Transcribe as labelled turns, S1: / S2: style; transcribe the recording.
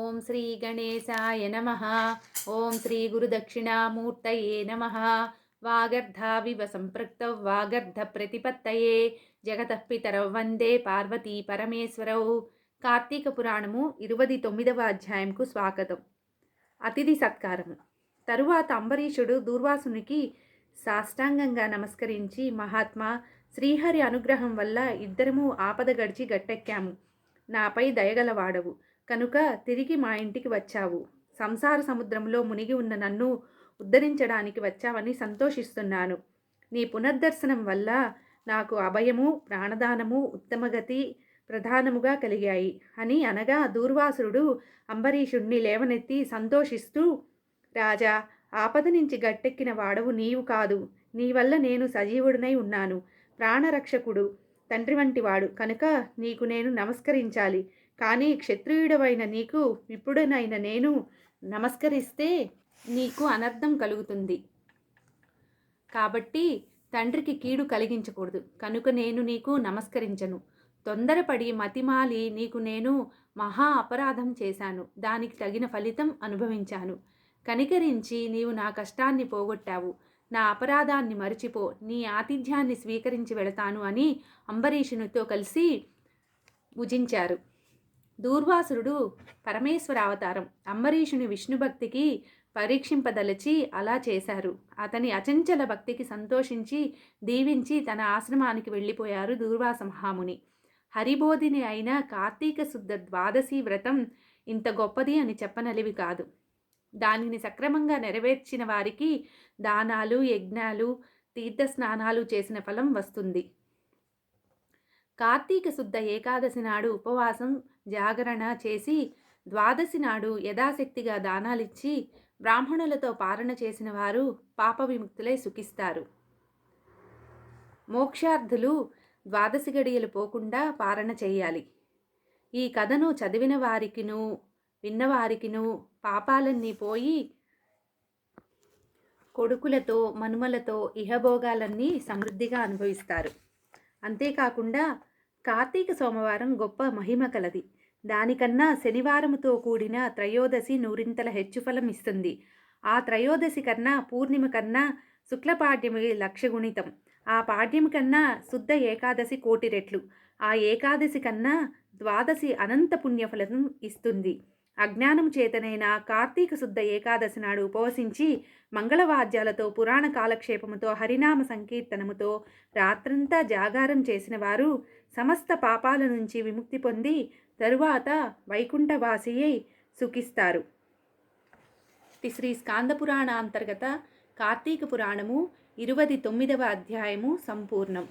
S1: ఓం శ్రీ గణేశాయ నమ. ఓం శ్రీ గురుదక్షిణామూర్తయే నమ. వాగర్ధావివ సంపృక్త వాగర్ధ ప్రతిపత్తయే. జగతః పితరౌ వందే పార్వతీ పరమేశ్వరౌ. కార్తీక పురాణము ఇరవై తొమ్మిదవ అధ్యాయంకు స్వాగతం. అతిథి సత్కారము. తరువాత అంబరీషుడు దూర్వాసునికి సాష్టాంగంగా నమస్కరించి మహాత్మా శ్రీహరి అనుగ్రహం వల్ల ఇద్దరము ఆపద గడిచి గట్టెక్కాము. నాపై దయగలవాడవు. కనుక తిరిగి మా ఇంటికి వచ్చావు. సంసార సముద్రంలో మునిగి ఉన్న నన్ను ఉద్ధరించడానికి వచ్చావని సంతోషిస్తున్నాను. నీ పునర్దర్శనం వల్ల నాకు అభయము ప్రాణదానము ఉత్తమగతి ప్రధానముగా కలిగాయి అని అనగా దూర్వాసురుడు అంబరీషుణ్ణి లేవనెత్తి సంతోషిస్తూ రాజా ఆపద నుంచి గట్టెక్కిన వాడవు నీవు కాదు. నీ వల్ల నేను సజీవుడినై ఉన్నాను. ప్రాణరక్షకుడు తండ్రి వంటివాడు కనుక నీకు నేను నమస్కరించాలి. కానీ క్షత్రియుడవైన నీకు విప్పుడనైన నేను నమస్కరిస్తే నీకు అనర్థం కలుగుతుంది. కాబట్టి తండ్రికి కీడు కలిగించకూడదు. కనుక నేను నీకు నమస్కరించను. తొందరపడి మతిమాలి నీకు నేను మహా అపరాధం చేశాను. దానికి తగిన ఫలితం అనుభవించాను. కనికరించి నీవు నా కష్టాన్ని పోగొట్టావు. నా అపరాధాన్ని మరిచిపో. నీ ఆతిథ్యాన్ని స్వీకరించి వెళతాను అని అంబరీషునితో కలిసి భుజించారు. దూర్వాసురుడు పరమేశ్వర అవతారం అంబరీషుని విష్ణుభక్తికి పరీక్షింపదలచి అలా చేశారు. అతని అచంచల భక్తికి సంతోషించి దీవించి తన ఆశ్రమానికి వెళ్ళిపోయారు దూర్వాస మహాముని. హరిబోధిని అయిన కార్తీక శుద్ధ ద్వాదశి వ్రతం ఇంత గొప్పది అని చెప్పనలివి కాదు. దానిని సక్రమంగా నెరవేర్చిన వారికి దానాలు యజ్ఞాలు తీర్థస్నానాలు చేసిన ఫలం వస్తుంది. కార్తీక శుద్ధ ఏకాదశి నాడు ఉపవాసం జాగరణ చేసి ద్వాదశి నాడు యథాశక్తిగా దానాలిచ్చి బ్రాహ్మణులతో పారణ చేసిన వారు పాప విముక్తులై సుఖిస్తారు. మోక్షార్థులు ద్వాదశి గడియలు పోకుండా పారణ చేయాలి. ఈ కథను చదివిన వారికిను విన్నవారికిను పాపాలన్నీ పోయి కొడుకులతో మనుమలతో ఇహభోగాలన్నీ సమృద్ధిగా అనుభవిస్తారు. అంతేకాకుండా కార్తీక సోమవారం గొప్ప మహిమ కలది. దానికన్నా శనివారముతో కూడిన త్రయోదశి నూరింతల హెచ్చు ఫలం ఇస్తుంది. ఆ త్రయోదశి కన్నా పూర్ణిమ కన్నా శుక్లపాడ్యమి లక్షగుణితం ఆ పాడ్యం కన్నా శుద్ధ ఏకాదశి కోటి రెట్లు. ఆ ఏకాదశి కన్నా ద్వాదశి అనంత పుణ్యఫలం ఇస్తుంది. అజ్ఞానం చేతనైన కార్తీక శుద్ధ ఏకాదశి నాడు ఉపవసించి మంగళవాద్యాలతో పురాణ కాలక్షేపముతో హరినామ సంకీర్తనముతో రాత్రంతా జాగారం చేసిన వారు సమస్త పాపాల నుంచి విముక్తి పొంది తరువాత వైకుంఠవాసి అయి సుఖిస్తారు శ్రీ స్కాందపురాణ అంతర్గత కార్తీక పురాణము ఇరవది తొమ్మిదవ అధ్యాయము సంపూర్ణం.